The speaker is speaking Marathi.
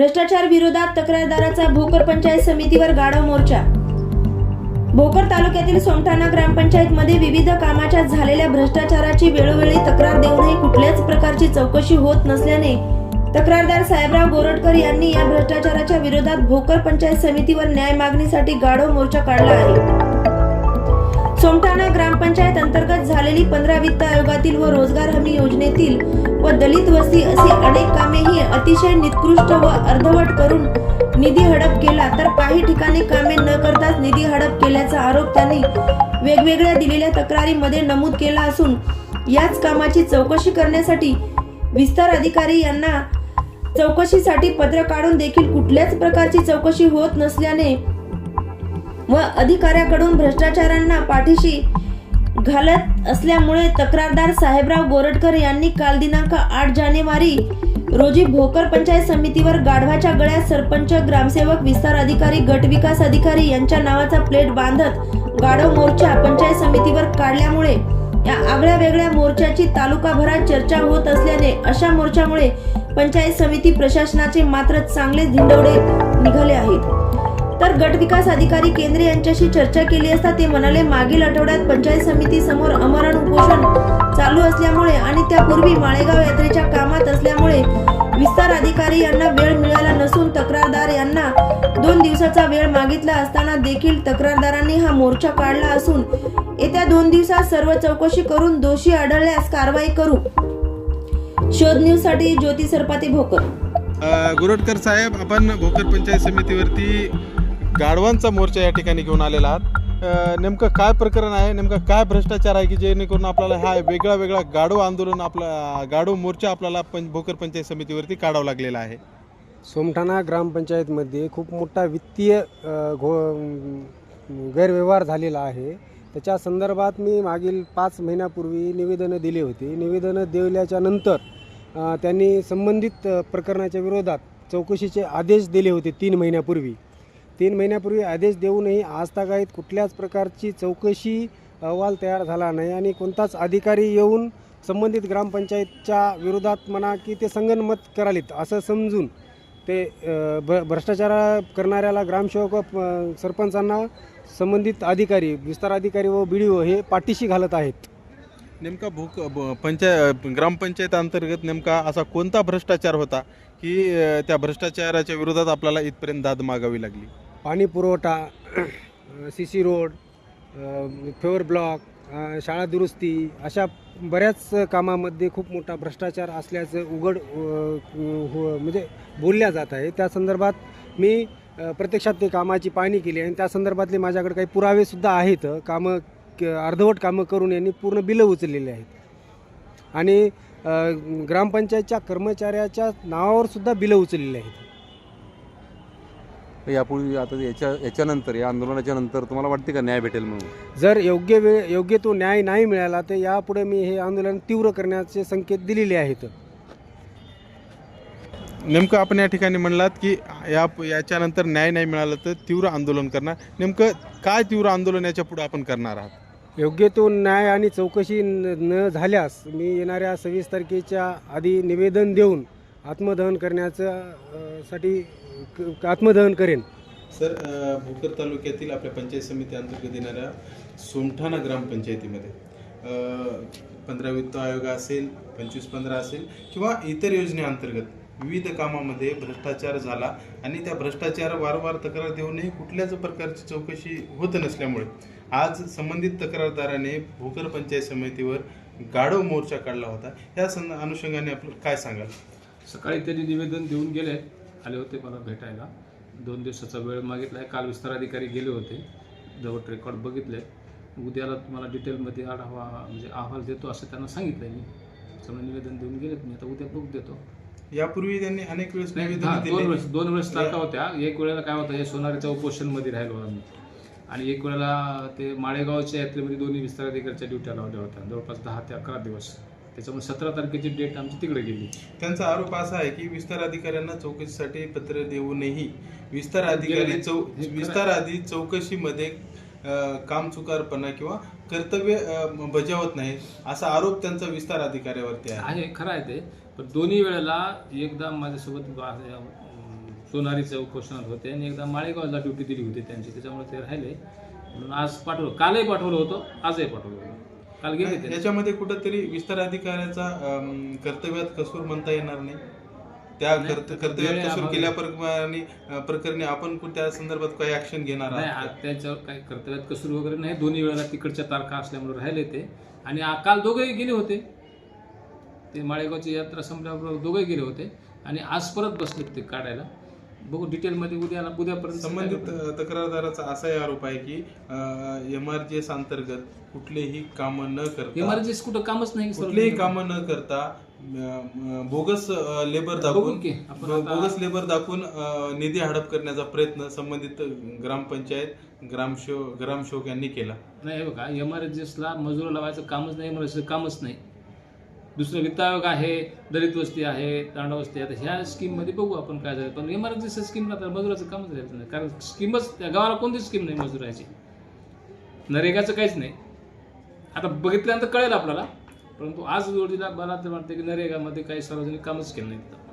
भ्रष्टाचार विरोधात तक्रारदाराचा भोकर पंचायत समितीवर गाढव मोर्चा. भोकर तालुक्यातील सोमठाणा ग्रामपंचायतमध्ये विविध कामाच्या झालेल्या भ्रष्टाचाराची वेळोवेळी तक्रार देऊनही कुठल्याच प्रकारची चौकशी होत नसल्याने तक्रारदार साहेबराव गोरटकर यांनी या भ्रष्टाचाराच्या विरोधात भोकर पंचायत समितीवर न्याय मागणीसाठी गाढव मोर्चा काढला आहे. सोमठाणा ग्रामपंचायत अंतर्गत झालेली पंधरा वित्त आयोगातील व रोजगार हमी योजनेतील व दलित वस्ती अशी अनेक कामेही अतिशय निकृष्ट व अर्धवट करून निधी हडप केला. तर काही ठिकाणी कामे न करताच निधी हडप केल्याचा आरोप त्यांनी वेगवेगळ्या दिलेल्या तक्रारीमध्ये नमूद केला असून याच कामाची चौकशी करण्यासाठी विस्तार अधिकारी यांना चौकशीसाठी पत्र काढून देखील कुठल्याच प्रकारची चौकशी होत नसल्याने व अधिकाऱ्याकडून भ्रष्टाचारांना पाठीशी घालत असल्यामुळे तक्रारदार साहेबराव गोरटकर यांनी काल दिनांक आठ जानेवारी रोजी भोकर पंचायत समितीवर गाढवाच्या गळ्यात सरपंच ग्रामसेवक विस्तार अधिकारी गट विकास अधिकारी यांच्या नावाचा प्लेट बांधत गाढव मोर्चा पंचायत समितीवर काढल्यामुळे या आगळ्या वेगळ्या मोर्चाची तालुकाभरात चर्चा होत असल्याने अशा मोर्चामुळे पंचायत समिती प्रशासनाचे मात्र चांगले धिंडवडे निघाले आहेत. तर गट विकास अधिकारी केंद्रे यांच्याशी चर्चा केली असता ते म्हणाले मागील आठवड्यात पंचायत समिती समोर अमरण उपोषण चालू असल्यामुळे आणि त्यापूर्वी माळेगाव यात्रेच्या कामात असल्यामुळे विस्तार अधिकारी यांना वेळ मिळाला नसून तक्रारदार यांना दोन दिवसाचा वेळ मागितला असताना देखील तक्रारदारांनी हा मोर्चा काढला असून येत्या दोन दिवसात सर्व चौकशी करून दोषी आढळल्यास कारवाई करू. शोध न्यूजसाठी ज्योती सरपाती भोकर. अ, गुरटकर साहेब आपण भोकर पंचायत समितीवरती गाढवांचा मोर्चा या ठिकाणी घेऊन आलेला आहात. नेमकं काय प्रकरण आहे? नेमकं काय भ्रष्टाचार आहे की जेणेकरून आपल्याला हा वेगळा वेगळा गाढव आंदोलन आपला गाढव मोर्चा आपल्याला पं भोकर पंचायत समितीवरती काढावा लागलेला आहे? सोमठाणा ग्रामपंचायतमध्ये खूप मोठा वित्तीय घो गैरव्यवहार झालेला आहे. त्याच्या संदर्भात मी मागील पाच महिन्यापूर्वी निवेदनं दिली होती. निवेदनं दिल्याच्या नंतर त्यांनी संबंधित प्रकरणाच्या विरोधात चौकशीचे आदेश दिले होते तीन महिन्यापूर्वी. तीन महिन्यापूर्वी आदेश देऊनही आजतागायत कुठल्याच प्रकारची चौकशी अहवाल तयार झाला नाही आणि कोणताच अधिकारी येऊन संबंधित ग्रामपंचायतच्या विरोधात म्हणा की ते संगनमत करालीत असं समजून ते भ भ्रष्टाचार करणाऱ्याला ग्रामसेवक व सरपंचांना संबंधित अधिकारी विस्तार अधिकारी व बी डी ओ हे पाठीशी घालत आहेत. नेमका भोक ब- पंचाय ग्रामपंचायत अंतर्गत नेमका असा कोणता भ्रष्टाचार होता की त्या भ्रष्टाचाराच्या विरोधात आपल्याला इथपर्यंत दाद मागावी लागली? पाणी पुरवठा सी सी रोड फेअर ब्लॉक शाळा दुरुस्ती अशा बऱ्याच कामामध्ये खूप मोठा भ्रष्टाचार असल्याचं उघड हो- म्हणजे बोलल्या जात आहे. त्या संदर्भात मी प्रत्यक्षात ते कामाची पाहणी केली आणि त्या संदर्भातले माझ्याकडे काही पुरावेसुद्धा आहेत. कामं क- अर्धवट कामं करून यांनी पूर्ण बिलं उचललेली आहेत. आणि ग्रामपंचायतच्या कर्मचाऱ्याच्या नावावरसुद्धा बिलं उचललेली आहेत. यापूर्वी आता याच्या याच्यानंतर या आंदोलनाच्या नंतर तुम्हाला वाटते का न्याय भेटेल म्हणून? जर योग्य वेळ योग्य तो न्याय नाही मिळाला तर यापुढे मी हे आंदोलन तीव्र करण्याचे संकेत दिलेले आहेत. नेमकं आपण या ठिकाणी म्हणलात की या याच्यानंतर न्याय नाही मिळालं तर तीव्र आंदोलन करणार. नेमकं काय तीव्र आंदोलन याच्यापुढे आपण करणार आहात? योग्य तो न्याय आणि चौकशी न न झाल्यास मी येणाऱ्या सव्वीस तारखेच्या आधी निवेदन देऊन आत्मदहन करण्याचा साठी क- आत्मदहन करेन. सर भोकर तालुक्यातील आपल्या पंचायत समिती अंतर्गत येणाऱ्या सोमठाणा ग्रामपंचायतीमध्ये पंधरा वित्त आयोग असेल पंचवीस पंधरा असेल किंवा इतर योजनेअंतर्गत विविध कामामध्ये भ्रष्टाचार झाला आणि त्या भ्रष्टाचार वारंवार तक्रार देऊनही कुठल्याच प्रकारची चौकशी होत नसल्यामुळे आज संबंधित तक्रारदाराने भोकर पंचायत समितीवर गाढव मोर्चा काढला होता. या सं अनुषंगाने आपलं काय सांगाल? सकाळी त्यांनी निवेदन देऊन गेले आले होते मला भेटायला. दोन दिवसाचा वेळ मागितला आहे काल विस्तार अधिकारी गेले होते. जवळ रेकॉर्ड बघितले. उद्याला तुम्हाला डिटेलमध्ये आढावा म्हणजे अहवाल देतो असं त्यांना सांगितलं मी. त्यामुळे निवेदन देऊन गेलेत मी आता उद्या बघ देतो. यापूर्वी त्यांनी अनेक वेळेस निवेदन दोन वेळेस दोन वेळेस टाका होत्या. एक वेळेला काय होतं हे सोनारीच्या उपोषणमध्ये राहिलो आम्ही. आणि एक वेळेला ते माळेगावच्या यात्रेमध्ये दोन्ही विस्तार अधिकाऱ्याच्या ड्युट्या लावल्या होत्या. जवळपास दहा ते अकरा दिवस. त्याच्यामुळे सतरा तारखेची डेट आमची तिकडे गेली. त्यांचा आरोप असा आहे की विस्तार अधिकाऱ्यांना चौकशीसाठी पत्र देऊनही विस्तार अधिकारी चौ विस्तार आधी चौकशीमध्ये कामचुकारपणा किंवा कर्तव्य बजावत नाही असा आरोप त्यांचा विस्तार अधिकाऱ्यावरती आहे. आहे खरं आहे ते. पण दोन्ही वेळेला एकदा माझ्यासोबत सोनारीच्या उपोषणात होते आणि एकदा माळेगावला ड्युटी दिली होती त्यांची त्याच्यामुळे ते राहिले. म्हणून आज पाठवलं. कालही पाठवलं होतं आजही पाठवलं होतं. काल गेले ते याच्यामध्ये कुठंतरी विस्तार अधिकाऱ्याचा अम, कर्तव्यात कसूर म्हणता येणार नाही. त्या नाही, कर्त- वेळे कर्तव्यात कसूर अभावी. केल्या प्रकरणी अ, प्रकरणी आपण कुठं त्या संदर्भात काही ऍक्शन घेणार नाही आहात? त्याच्यावर काही कर्तव्यात कसूर वगैरे नाही. दोन्ही वेळेला तिकडच्या तारखा असल्यामुळे राहिले ते. आणि आ- काल दोघेही गेले होते. ते माळेगावची यात्रा संपल्याबरोबर दोघेही गेले होते. आणि आज परत बसले ते काढायला. बघू डिटेलमध्ये उद्याला उद्यापर्यंत संबंधित तक्रारदाराचा असाही आरोप आहे की एम आर जी एस अंतर्गत कुठलेही कामं न करता इमर्जन्सी कुठं कामच नाही सर. कुठलेही कामं न करता अ, बोगस लेबर बघू दाखवून की. आपण ब- आता- बोगस लेबर दाखवून अ, निधी हडप करण्याचा प्रयत्न संबंधित ग्रामपंचायत ग्रामशो ग्रामशोक यांनी केला. नाही हे बघा एमआरएसला मजूर लावायचं कामच नाही एमआरएस कामच नाही. दुसरं वित्त आयोग आहे दलित वस्ती आहे तांडव वस्ती आहे. आता ह्या स्कीममध्ये बघू आपण काय झालं. पण इमर्जन्सी स्कीमला तर मजुराचं कामच राहायचं नाही. कारण स्कीमच त्या गावाला कोणती स्कीम नाही मजुराची. नरेगाचं काहीच नाही. आता बघितल्यानंतर कळेल आपल्याला. परंतु आज जोडीला मला तर वाटतं की नरेगामध्ये काही सार्वजनिक कामच केलं नाही तिथं.